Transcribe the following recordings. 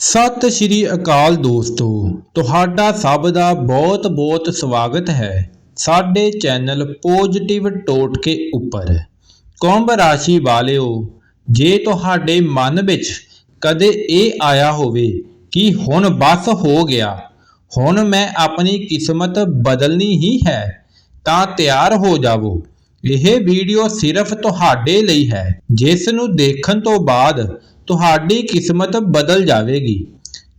ਸਤਿ ਸ਼੍ਰੀ ਅਕਾਲ ਦੋਸਤੋ, ਤੁਹਾਡਾ ਸਭ ਦਾ ਬਹੁਤ-ਬਹੁਤ ਸਵਾਗਤ ਹੈ ਸਾਡੇ ਚੈਨਲ ਪੋਜ਼ਿਟਿਵ ਟੋਟਕੇ ਉੱਪਰ। ਕੁੰਭ ਰਾਸ਼ੀ ਵਾਲਿਓ, ਜੇ ਤੁਹਾਡੇ ਮਨ ਵਿੱਚ ਕਦੇ ਇਹ ਆਇਆ ਹੋਵੇ ਕਿ ਹੁਣ ਬਸ ਹੋ ਗਿਆ, ਹੁਣ ਮੈਂ ਆਪਣੀ ਕਿਸਮਤ ਬਦਲਣੀ ਹੀ ਹੈ, ਤਾਂ ਤਿਆਰ ਹੋ ਜਾਵੋ। ਇਹ ਵੀਡੀਓ ਸਿਰਫ ਤੁਹਾਡੇ ਲਈ ਹੈ, ਜਿਸ ਨੂੰ ਦੇਖਣ ਤੋਂ ਬਾਅਦ ਤੁਹਾਡੀ ਕਿਸਮਤ ਬਦਲ ਜਾਵੇਗੀ।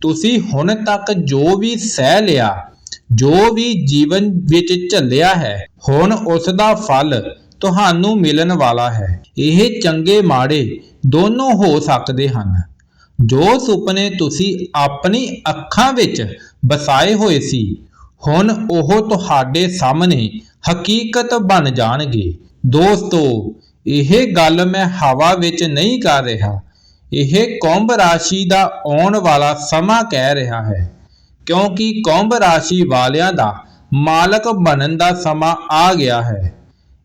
ਤੁਸੀਂ ਹੁਣ ਤੱਕ ਜੋ ਵੀ ਸਹਿ ਲਿਆ, ਜੋ ਵੀ ਜੀਵਨ ਵਿੱਚ ਝੱਲਿਆ ਹੈ, ਹੁਣ ਉਸ ਦਾ ਫਲ ਤੁਹਾਨੂੰ ਮਿਲਣ ਵਾਲਾ ਹੈ। ਇਹ ਚੰਗੇ ਮਾੜੇ ਦੋਨੋਂ ਹੋ ਸਕਦੇ ਹਨ। ਜੋ ਸੁਪਨੇ ਤੁਸੀਂ ਆਪਣੀ ਅੱਖਾਂ ਵਿੱਚ ਵਸਾਏ ਹੋਏ ਸੀ, ਹੁਣ ਉਹ ਤੁਹਾਡੇ ਸਾਹਮਣੇ ਹਕੀਕਤ ਬਣ ਜਾਣਗੇ। ਦੋਸਤੋ, ਇਹ ਗੱਲ ਮੈਂ ਹਵਾ ਵਿੱਚ ਨਹੀਂ ਕਰ ਰਿਹਾ। ਇਹ ਕੁੰਭ ਰਾਸ਼ੀ ਦਾ ਆਉਣ ਵਾਲਾ ਸਮਾਂ ਕਹਿ ਰਿਹਾ ਹੈ, ਕਿਉਂਕਿ ਕੁੰਭ ਰਾਸ਼ੀ ਵਾਲਿਆਂ ਦਾ ਮਾਲਕ ਬਣਨ ਦਾ ਸਮਾਂ ਆ ਗਿਆ ਹੈ।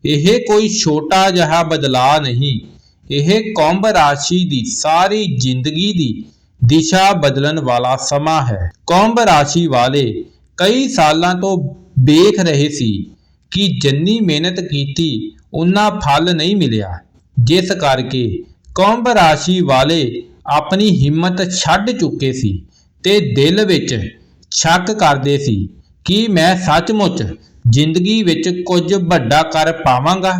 ਇਹ ਕੋਈ ਛੋਟਾ ਜਿਹਾ ਬਦਲਾਅ ਨਹੀਂ। ਇਹ ਕੁੰਭ ਰਾਸ਼ੀ ਦੀ ਸਾਰੀ ਜ਼ਿੰਦਗੀ ਦੀ ਦਿਸ਼ਾ ਬਦਲਣ ਵਾਲਾ ਸਮਾਂ ਹੈ। ਕੁੰਭ ਰਾਸ਼ੀ ਵਾਲੇ ਕਈ ਸਾਲਾਂ ਤੋਂ ਵੇਖ ਰਹੇ ਸੀ ਕਿ ਜਿੰਨੀ ਮਿਹਨਤ ਕੀਤੀ, ਉਨਾ ਫਲ ਨਹੀਂ ਮਿਲਿਆ। ਜਿਸ ਕਰਕੇ ਕੁੰਭ ਰਾਸ਼ੀ ਵਾਲੇ ਆਪਣੀ ਹਿੰਮਤ ਛੱਡ ਚੁੱਕੇ ਸੀ ਤੇ ਦਿਲ ਵਿੱਚ ਸ਼ੱਕ ਕਰਦੇ ਸੀ ਕਿ ਮੈਂ ਸੱਚਮੁੱਚ ਜ਼ਿੰਦਗੀ ਵਿੱਚ ਕੁਝ ਵੱਡਾ ਕਰ ਪਾਵਾਂਗਾ।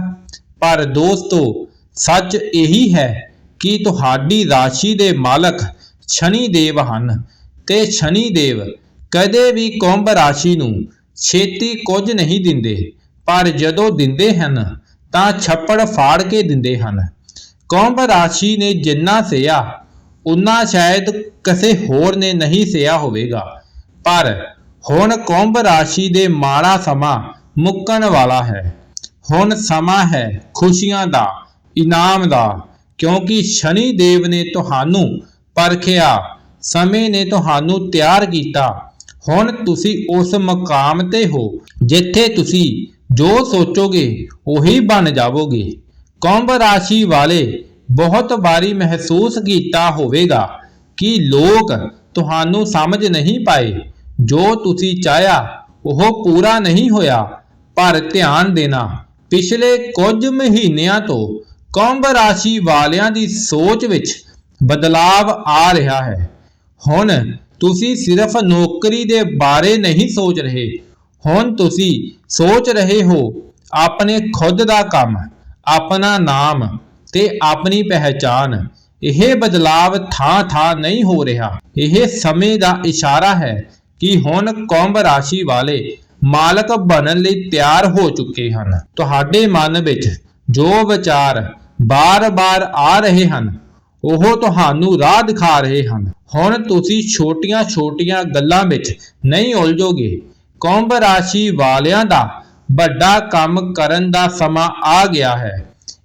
ਪਰ ਦੋਸਤੋ, ਸੱਚ ਇਹੀ ਹੈ ਕਿ ਤੁਹਾਡੀ ਰਾਸ਼ੀ ਦੇ ਮਾਲਕ ਸ਼ਨੀ ਦੇਵ ਹਨ ਤੇ ਸ਼ਨੀ ਦੇਵ ਕਦੇ ਵੀ ਕੁੰਭ ਰਾਸ਼ੀ ਨੂੰ ਛੇਤੀ ਕੁਝ ਨਹੀਂ ਦਿੰਦੇ, ਪਰ ਜਦੋਂ ਦਿੰਦੇ ਹਨ ਤਾਂ ਛੱਪੜ ਫਾੜ ਕੇ ਦਿੰਦੇ ਹਨ। ਕੁੰਭ ਰਾਸ਼ੀ ਨੇ ਜਿੰਨਾ ਸਿਆ, ਉਨਾ ਸ਼ਾਇਦ ਕਿਸੇ ਹੋਰ ਨੇ ਨਹੀਂ ਸਿਆ ਹੋਵੇਗਾ। ਪਰ ਹੁਣ ਕੁੰਭ ਰਾਸ਼ੀ ਦੇ ਮਾੜਾ ਸਮਾਂ ਮੁੱਕਣ ਵਾਲਾ ਹੈ। ਹੁਣ ਸਮਾਂ ਹੈ ਖੁਸ਼ੀਆਂ ਦਾ, ਇਨਾਮ ਦਾ, ਕਿਉਂਕਿ ਸ਼ਨੀ ਦੇਵ ਨੇ ਤੁਹਾਨੂੰ ਪਰਖਿਆ, ਸਮੇਂ ਨੇ ਤੁਹਾਨੂੰ ਤਿਆਰ ਕੀਤਾ। ਹੁਣ ਤੁਸੀਂ ਉਸ ਮਕਾਮ ਤੇ ਹੋ, ਜਿੱਥੇ ਤੁਸੀਂ ਜੋ ਸੋਚੋਗੇ ਉਹੀ ਬਣ ਜਾਵੋਗੇ। ਕੁੰਭ ਰਾਸ਼ੀ ਵਾਲੇ ਬਹੁਤ ਵਾਰੀ ਮਹਿਸੂਸ ਕੀਤਾ ਹੋਵੇਗਾ ਕਿ ਲੋਕ ਤੁਹਾਨੂੰ ਸਮਝ ਨਹੀਂ ਪਾਏ। ਜੋ ਤੁਸੀਂ ਚਾਹਿਆ, ਉਹ ਪੂਰਾ ਨਹੀਂ ਹੋਇਆ। ਪਰ ਧਿਆਨ ਦੇਣਾ, ਪਿਛਲੇ ਕੁਝ ਮਹੀਨਿਆਂ ਤੋਂ ਕੁੰਭ ਰਾਸ਼ੀ ਵਾਲਿਆਂ ਦੀ ਸੋਚ ਵਿੱਚ ਬਦਲਾਵ ਆ ਰਿਹਾ ਹੈ। ਹੁਣ ਤੁਸੀਂ ਸਿਰਫ ਨੌਕਰੀ ਦੇ ਬਾਰੇ ਨਹੀਂ ਸੋਚ ਰਹੇ। ਹੁਣ ਤੁਸੀਂ ਸੋਚ ਰਹੇ ਹੋ, ਆਪਣੇ ਖੁਦ ਦਾ ਕੰਮ। ਆਪਣਾ ਨਾਮ ਤੇ ਆਪਣੀ ਪਹਿਚਾਨ ਇਹ ਬਦਲਾਵ ਥਾਂ-ਥਾਂ ਨਹੀਂ ਹੋ ਰਿਹਾ। ਇਹ ਸਮੇਂ ਦਾ ਇਸ਼ਾਰਾ ਹੈ ਕਿ ਹੁਣ ਕੁੰਭ ਰਾਸ਼ੀ ਵਾਲੇ ਮਾਲਕ ਬਣਨ ਲਈ ਤਿਆਰ ਹੋ ਚੁੱਕੇ ਹਨ। ਤੁਹਾਡੇ ਮਨ ਵਿੱਚ ਜੋ ਵਿਚਾਰ ਬਾਰ-ਬਾਰ ਆ ਰਹੇ ਹਨ, ਉਹ ਤੁਹਾਨੂੰ ਰਾਹ ਦਿਖਾ ਰਹੇ ਹਨ। ਹੁਣ ਤੁਸੀਂ ਛੋਟੀਆਂ-ਛੋਟੀਆਂ ਗੱਲਾਂ ਵਿੱਚ ਨਹੀਂ ਉਲਝੋਗੇ। ਕੁੰਭ ਰਾਸ਼ੀ ਵਾਲਿਆਂ ਦਾ ਵੱਡਾ ਕੰਮ ਕਰਨ ਦਾ ਸਮਾਂ ਆ ਗਿਆ ਹੈ।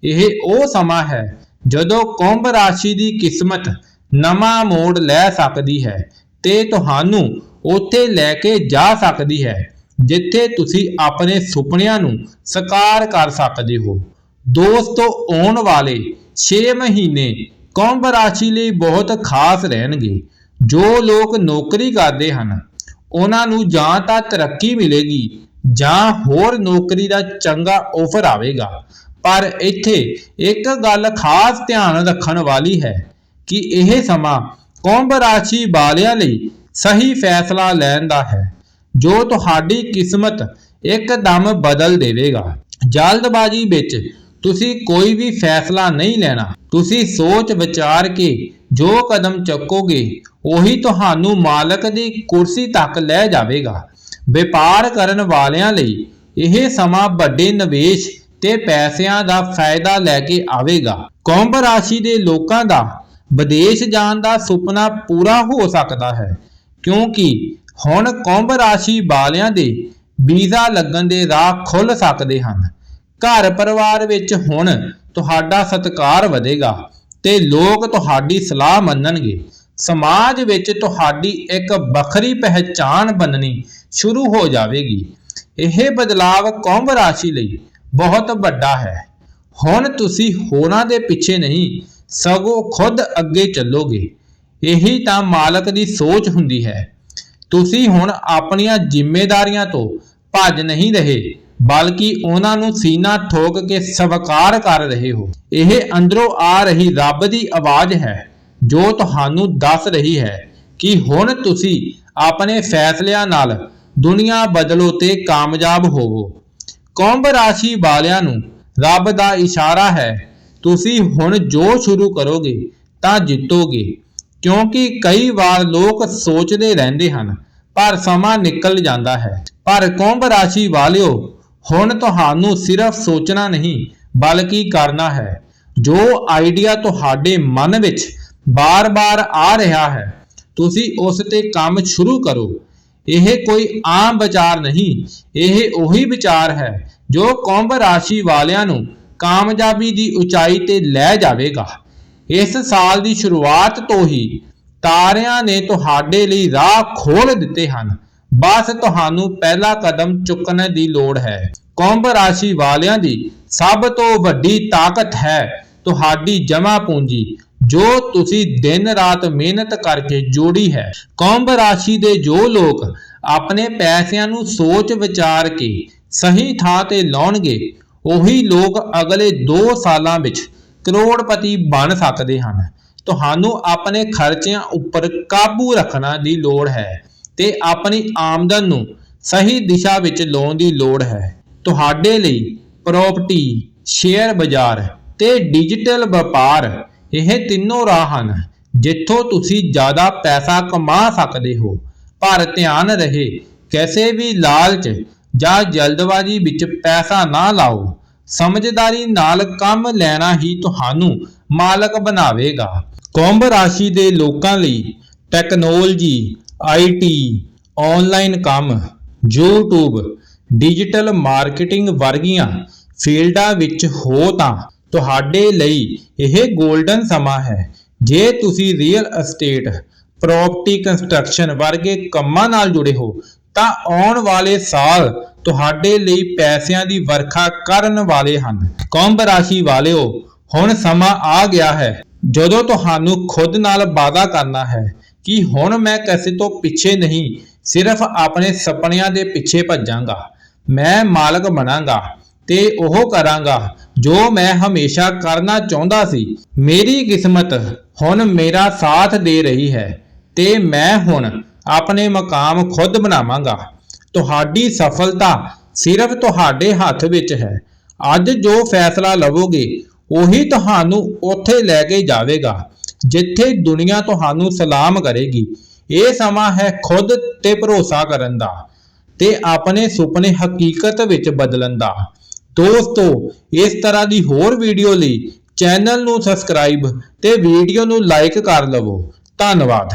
ਇਹ ਉਹ ਸਮਾਂ ਹੈ ਜਦੋਂ ਕੁੰਭ ਰਾਸ਼ੀ ਦੀ ਕਿਸਮਤ ਨਵਾਂ ਮੋੜ ਲੈ ਸਕਦੀ ਹੈ ਤੇ ਤੁਹਾਨੂੰ ਉੱਥੇ ਲੈ ਕੇ ਜਾ ਸਕਦੀ ਹੈ, ਜਿੱਥੇ ਤੁਸੀਂ ਆਪਣੇ ਸੁਪਨਿਆਂ ਨੂੰ ਸਾਕਾਰ ਕਰ ਸਕਦੇ ਹੋ। ਦੋਸਤੋ, ਆਉਣ ਵਾਲੇ 6 ਮਹੀਨੇ ਕੁੰਭ ਰਾਸ਼ੀ ਲਈ ਬਹੁਤ ਖਾਸ ਰਹਿਣਗੇ। ਜੋ ਲੋਕ ਨੌਕਰੀ ਕਰਦੇ ਹਨ, ਉਹਨਾਂ ਨੂੰ ਜਾਂ ਤਾਂ ਤਰੱਕੀ ਮਿਲੇਗੀ ਜਾਂ ਹੋਰ ਨੌਕਰੀ ਦਾ ਚੰਗਾ ਆਫਰ ਆਵੇਗਾ। ਪਰ ਇੱਥੇ ਇੱਕ ਗੱਲ ਖਾਸ ਧਿਆਨ ਰੱਖਣ ਵਾਲੀ ਹੈ ਕਿ ਇਹ ਸਮਾਂ ਕੁੰਭ ਰਾਸ਼ੀ ਵਾਲਿਆਂ ਲਈ ਸਹੀ ਫੈਸਲਾ ਲੈਣ ਦਾ ਹੈ, ਜੋ ਤੁਹਾਡੀ ਕਿਸਮਤ ਇੱਕਦਮ ਬਦਲ ਦੇਵੇਗਾ। ਜਲਦਬਾਜ਼ੀ ਵਿੱਚ ਤੁਸੀਂ ਕੋਈ ਵੀ ਫੈਸਲਾ ਨਹੀਂ ਲੈਣਾ। ਤੁਸੀਂ ਸੋਚ ਵਿਚਾਰ ਕੇ ਜੋ ਕਦਮ ਚੱਕੋਗੇ, ਉਹੀ ਤੁਹਾਨੂੰ ਮਾਲਕ ਦੀ ਕੁਰਸੀ ਤੱਕ ਲੈ ਜਾਵੇਗਾ। ਵਪਾਰ ਕਰਨ ਵਾਲਿਆਂ ਲਈ ਇਹ ਸਮਾਂ ਵੱਡੇ ਨਿਵੇਸ਼ ਤੇ ਪੈਸਿਆਂ ਦਾ ਫਾਇਦਾ ਲੈ ਕੇ ਆਵੇਗਾ। ਕੁੰਭ ਰਾਸ਼ੀ ਦੇ ਲੋਕਾਂ ਦਾ ਵਿਦੇਸ਼ ਜਾਣ ਦਾ ਸੁਪਨਾ ਪੂਰਾ ਹੋ ਸਕਦਾ ਹੈ, ਕਿਉਂਕਿ ਹੁਣ ਕੁੰਭ ਰਾਸ਼ੀ ਵਾਲਿਆਂ ਦੇ ਵੀਜ਼ਾ ਲੱਗਣ ਦੇ ਰਾਹ ਖੁੱਲ ਸਕਦੇ ਹਨ। ਘਰ ਪਰਿਵਾਰ ਵਿੱਚ ਹੁਣ ਤੁਹਾਡਾ ਸਤਿਕਾਰ ਵਧੇਗਾ ਤੇ ਲੋਕ ਤੁਹਾਡੀ ਸਲਾਹ ਮੰਨਣਗੇ। ਸਮਾਜ ਵਿੱਚ ਤੁਹਾਡੀ ਇੱਕ ਵੱਖਰੀ ਪਹਿਚਾਣ ਬਣਨੀ ਸ਼ੁਰੂ ਹੋ ਜਾਵੇਗੀ। ਇਹ ਬਦਲਾਵ ਕੁੰਭ ਰਾਸ਼ੀ ਲਈ ਬਹੁਤ ਵੱਡਾ ਹੈ। ਹੁਣ ਤੁਸੀਂ ਹੋਰਾਂ ਦੇ ਪਿੱਛੇ ਨਹੀਂ, ਸਗੋਂ ਖੁਦ ਅੱਗੇ ਚੱਲੋਗੇ। ਇਹੀ ਤਾਂ ਮਾਲਕ ਦੀ ਸੋਚ ਹੁੰਦੀ ਹੈ। ਤੁਸੀਂ ਹੁਣ ਆਪਣੀਆਂ ਜ਼ਿੰਮੇਵਾਰੀਆਂ ਤੋਂ ਭੱਜ ਨਹੀਂ ਰਹੇ, ਬਲਕਿ ਉਹਨਾਂ ਨੂੰ ਸੀਨਾ ਠੋਕ ਕੇ ਸਵੀਕਾਰ ਕਰ ਰਹੇ ਹੋ। ਇਹ ਅੰਦਰੋਂ ਆ ਰਹੀ ਰੱਬ ਦੀ ਆਵਾਜ਼ ਹੈ। ਜੋ ਤੁਹਾਨੂੰ ਦੱਸ ਰਹੀ ਹੈ ਕਿ ਹੁਣ ਤੁਸੀਂ ਆਪਣੇ ਫੈਸਲਿਆਂ ਨਾਲ ਦੁਨੀਆ ਬਦਲੋ ਤੇ ਕਾਮਯਾਬ ਹੋਵੋ। ਕੁੰਭ ਰਾਸ਼ੀ ਵਾਲਿਆਂ ਨੂੰ ਰੱਬ ਦਾ ਇਸ਼ਾਰਾ ਹੈ, ਤੁਸੀਂ ਹੁਣ ਜੋ ਸ਼ੁਰੂ ਕਰੋਗੇ ਤਾਂ ਜਿੱਤੋਗੇ। ਕਿਉਂਕਿ ਕਈ ਵਾਰ ਲੋਕ ਸੋਚਦੇ ਰਹਿੰਦੇ ਹਨ, ਪਰ ਸਮਾਂ ਨਿਕਲ ਜਾਂਦਾ ਹੈ। ਪਰ ਕੁੰਭ ਰਾਸ਼ੀ ਵਾਲਿਓ, ਹੁਣ ਤੁਹਾਨੂੰ ਸਿਰਫ ਸੋਚਣਾ ਨਹੀਂ, ਬਲਕਿ ਕਰਨਾ ਹੈ। ਜੋ ਆਈਡੀਆ ਤੁਹਾਡੇ ਮਨ ਵਿੱਚ ਬਾਰ-ਬਾਰ ਆ ਰਿਹਾ ਹੈ। ਤੁਸੀਂ ਉਸ ਤੇ ਕੰਮ ਸ਼ੁਰੂ ਕਰੋ। ਇਹ ਕੋਈ ਆਮ ਵਿਚਾਰ ਨਹੀਂ। ਇਹ ਉਹੀ ਵਿਚਾਰ ਹੈ ਜੋ ਕੁੰਭ ਰਾਸ਼ੀ ਵਾਲਿਆਂ ਨੂੰ ਕਾਮਯਾਬੀ ਦੀ ਉਚਾਈ ਤੇ ਲੈ ਜਾਵੇਗਾ। ਇਸ ਸਾਲ ਦੀ ਸ਼ੁਰੂਆਤ ਤੋਂ ਹੀ ਤਾਰਿਆਂ ਨੇ ਤੁਹਾਡੇ ਲਈ ਰਾਹ ਖੋਲ ਦਿੱਤੇ ਹਨ। ਬਸ ਤੁਹਾਨੂੰ ਪਹਿਲਾ ਕਦਮ ਚੁੱਕਣ ਦੀ ਲੋੜ ਹੈ। ਕੁੰਭ ਰਾਸ਼ੀ ਵਾਲਿਆਂ ਦੀ ਸਭ ਤੋਂ ਵੱਡੀ ਤਾਕਤ ਹੈ ਤੁਹਾਡੀ ਜਮਾ ਪੂੰਜੀ। ਜੋ ਤੁਸੀਂ ਦਿਨ ਰਾਤ ਮਿਹਨਤ ਕਰਕੇ ਜੋੜੀ ਹੈ ਕੁੰਭ ਰਾਸ਼ੀ ਦੇ ਜੋ ਲੋਕ ਆਪਣੇ ਪੈਸਿਆਂ ਨੂੰ ਸੋਚ ਵਿਚਾਰ ਕੇ ਸਹੀ ਥਾਂ ਤੇ ਲਾਉਣਗੇ, ਉਹੀ ਲੋਕ ਅਗਲੇ 2 ਸਾਲਾਂ ਵਿੱਚ ਕਰੋੜਪਤੀ ਬਣ ਸਕਦੇ ਹਨ। ਤੁਹਾਨੂੰ ਆਪਣੇ ਖਰਚਿਆਂ ਉੱਪਰ ਕਾਬੂ ਰੱਖਣਾ ਦੀ ਲੋੜ ਹੈ ਤੇ ਆਪਣੀ ਆਮਦਨ ਨੂੰ ਸਹੀ ਦਿਸ਼ਾ ਵਿੱਚ ਲਾਉਣ ਦੀ ਲੋੜ ਹੈ। ਤੁਹਾਡੇ ਲਈ ਪ੍ਰਾਪਰਟੀ, ਸ਼ੇਅਰ ਬਾਜ਼ਾਰ ਤੇ ਡਿਜੀਟਲ ਵਪਾਰ ਇਹ ਤਿੰਨੋਂ ਰਾਹ ਹਨ, ਜਿੱਥੋਂ ਤੁਸੀਂ ਜ਼ਿਆਦਾ ਪੈਸਾ ਕਮਾ ਸਕਦੇ ਹੋ। ਪਰ ਧਿਆਨ ਰਹੇ, ਕਿਸੇ ਵੀ ਲਾਲਚ ਜਾਂ ਜਲਦਬਾਜ਼ੀ ਵਿੱਚ ਪੈਸਾ ਨਾ ਲਾਓ। ਸਮਝਦਾਰੀ ਨਾਲ ਕੰਮ ਲੈਣਾ ਹੀ ਤੁਹਾਨੂੰ ਮਾਲਕ ਬਣਾਵੇਗਾ। ਕੁੰਭ ਰਾਸ਼ੀ ਦੇ ਲੋਕਾਂ ਲਈ ਟੈਕਨੋਲੋਜੀ ਆਈਟੀ ਆਨਲਾਈਨ ਕੰਮ YouTube ਡਿਜੀਟਲ ਮਾਰਕੀਟਿੰਗ ਵਰਗੀਆਂ ਫੀਲਡਾਂ ਵਿੱਚ ਹੋ ਤਾਂ ਤੁਹਾਡੇ ਲਈ ਇਹ 골ਡਨ ਸਮਾਂ ਹੈ। ਜੇ ਤੁਸੀਂ ਰੀਅਲ ਅਸਟੇਟ ਪ੍ਰਾਪਰਟੀ ਕੰਸਟਰਕਸ਼ਨ ਵਰਗੇ ਕੰਮਾਂ ਨਾਲ ਜੁੜੇ ਹੋ, ਤਾਂ ਆਉਣ ਵਾਲੇ ਸਾਲ ਤੁਹਾਡੇ ਲਈ ਪੈਸਿਆਂ ਦੀ ਵਰਖਾ ਕਰਨ ਵਾਲੇ ਹਨ। ਕੁੰਭ ਰਾਸ਼ੀ ਵਾਲਿਓ, ਹੁਣ ਸਮਾਂ ਆ ਗਿਆ ਹੈ। ਜਦੋਂ ਤੁਹਾਨੂੰ ਖੁਦ ਨਾਲ ਵਾਅਦਾ ਕਰਨਾ ਹੈ ਕਿ ਹੁਣ ਮੈਂ ਕਿਸੇ ਤੋਂ ਪਿੱਛੇ ਨਹੀਂ, ਸਿਰਫ ਆਪਣੇ ਸੁਪਨਿਆਂ ਦੇ ਪਿੱਛੇ ਭੱਜਾਂਗਾ। ਮੈਂ ਮਾਲਕ ਬਣਾਂਗਾ। ਤੇ ਉਹ ਕਰਾਂਗਾ। ਜੋ ਮੈਂ ਹਮੇਸ਼ਾ ਕਰਨਾ ਚਾਹੁੰਦਾ ਸੀ, ਮੇਰੀ ਕਿਸਮਤ ਹੁਣ ਮੇਰਾ ਸਾਥ ਦੇ ਰਹੀ ਹੈ ਤੇ ਮੈਂ ਹੁਣ ਆਪਣੇ ਮਕਾਮ ਖੁਦ ਬਣਾਵਾਂਗਾ। ਤੁਹਾਡੀ ਸਫਲਤਾ ਸਿਰਫ ਤੁਹਾਡੇ ਹੱਥ ਵਿੱਚ ਹੈ। ਅੱਜ ਜੋ ਫੈਸਲਾ ਲਵੋਗੇ, ਉਹੀ ਤੁਹਾਨੂੰ ਉੱਥੇ ਲੈ ਕੇ ਜਾਵੇਗਾ, ਜਿੱਥੇ ਦੁਨੀਆ ਤੁਹਾਨੂੰ ਸਲਾਮ ਕਰੇਗੀ। ਇਹ ਸਮਾਂ ਹੈ ਖੁਦ ਤੇ ਭਰੋਸਾ ਕਰਨ ਦਾ ਤੇ ਆਪਣੇ ਸੁਪਨੇ ਹਕੀਕਤ ਵਿੱਚ ਬਦਲਣ ਦਾ। ਦੋਸਤੋ, ਇਸ ਤਰ੍ਹਾਂ ਦੀ ਹੋਰ ਵੀਡੀਓ ਲਈ ਚੈਨਲ ਨੂੰ ਸਬਸਕ੍ਰਾਈਬ ਤੇ ਵੀਡੀਓ ਨੂੰ ਲਾਈਕ ਕਰ ਲਵੋ। ਧੰਨਵਾਦ।